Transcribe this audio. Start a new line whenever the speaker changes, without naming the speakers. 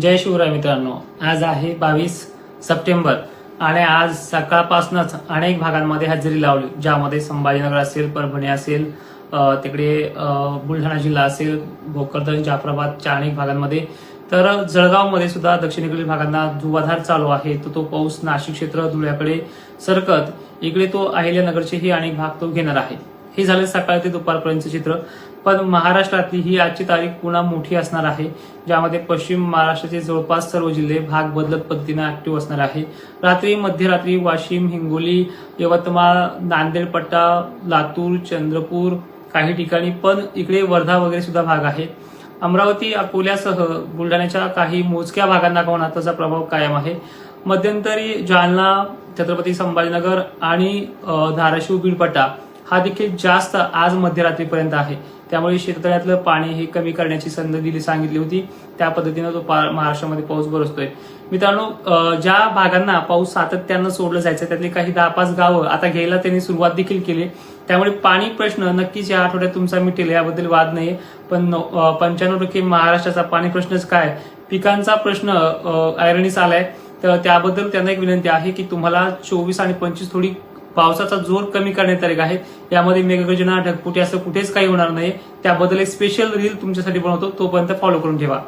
जय शिवराय मित्रांनो. आज आहे बावीस सप्टेंबर आणि आज सकाळपासूनच अनेक भागांमध्ये हजेरी लावली. ज्यामध्ये संभाजीनगर असेल परभणी असेल तिकडे बुलढाणा जिल्हा असेल भोकरदन जाफराबादच्या अनेक भागांमध्ये. तर जळगावमध्ये सुद्धा दक्षिणेकडील भागांना धुवाधार चालू आहे. तर तो पाऊस नाशिक क्षेत्र धुळ्याकडे सरकत इकडे तो अहिल्यानगरचेही अनेक भाग तो घेणार आहे. हे झाले सकाळ ते दुपारपर्यंतचे चित्र. पण महाराष्ट्रातली ही आजची तारीख पुन्हा मोठी असणार आहे ज्यामध्ये पश्चिम महाराष्ट्राचे जवळपास सर्व जिल्हे भाग बदलत पद्धतीने ऍक्टिव्ह असणार आहे. रात्री मध्यरात्री वाशिम हिंगोली यवतमाळ नांदेड पट्टा लातूर चंद्रपूर काही ठिकाणी पण इकडे वर्धा वगैरे सुद्धा भाग आहे. अमरावती अकोल्यासह बुलढाण्याच्या काही मोजक्या भागांना कोणाचा प्रभाव कायम आहे. मध्यंतरी जालना छत्रपती संभाजीनगर आणि धाराशिव बीडपट्टा हा देखील जास्त आज मध्यरात्रीपर्यंत आहे. त्यामुळे शेततळ्यातलं पाणी हे कमी करण्याची संधी दिली सांगितली होती. त्या पद्धतीनं तो पा- महाराष्ट्रामध्ये पाऊस बरसतोय. मित्रांनो ज्या भागांना पाऊस सातत्यानं सोडलं जायचं त्यातली काही दहा पाच गावं आता घ्यायला त्यांनी सुरुवात देखील केली. त्यामुळे पाणी प्रश्न नक्कीच या आठवड्यात तुमचा मिटेल याबद्दल वाद नाही पण पंच्याण्णव टक्के महाराष्ट्राचा पाणी प्रश्नच काय? पिकांचा प्रश्न ऐरणीस आलाय. तर त्याबद्दल त्यांना एक विनंती आहे की तुम्हाला चोवीस आणि पंचवीस थोडी पावसाचा जोर कमी करण्यात आलेला आहे. यामध्ये मेघगर्जना ढगपुटी असं कुठेच काही होणार नाही. त्याबद्दल एक स्पेशल रील तुमच्यासाठी बनवतो. तोपर्यंत फॉलो करून ठेवा.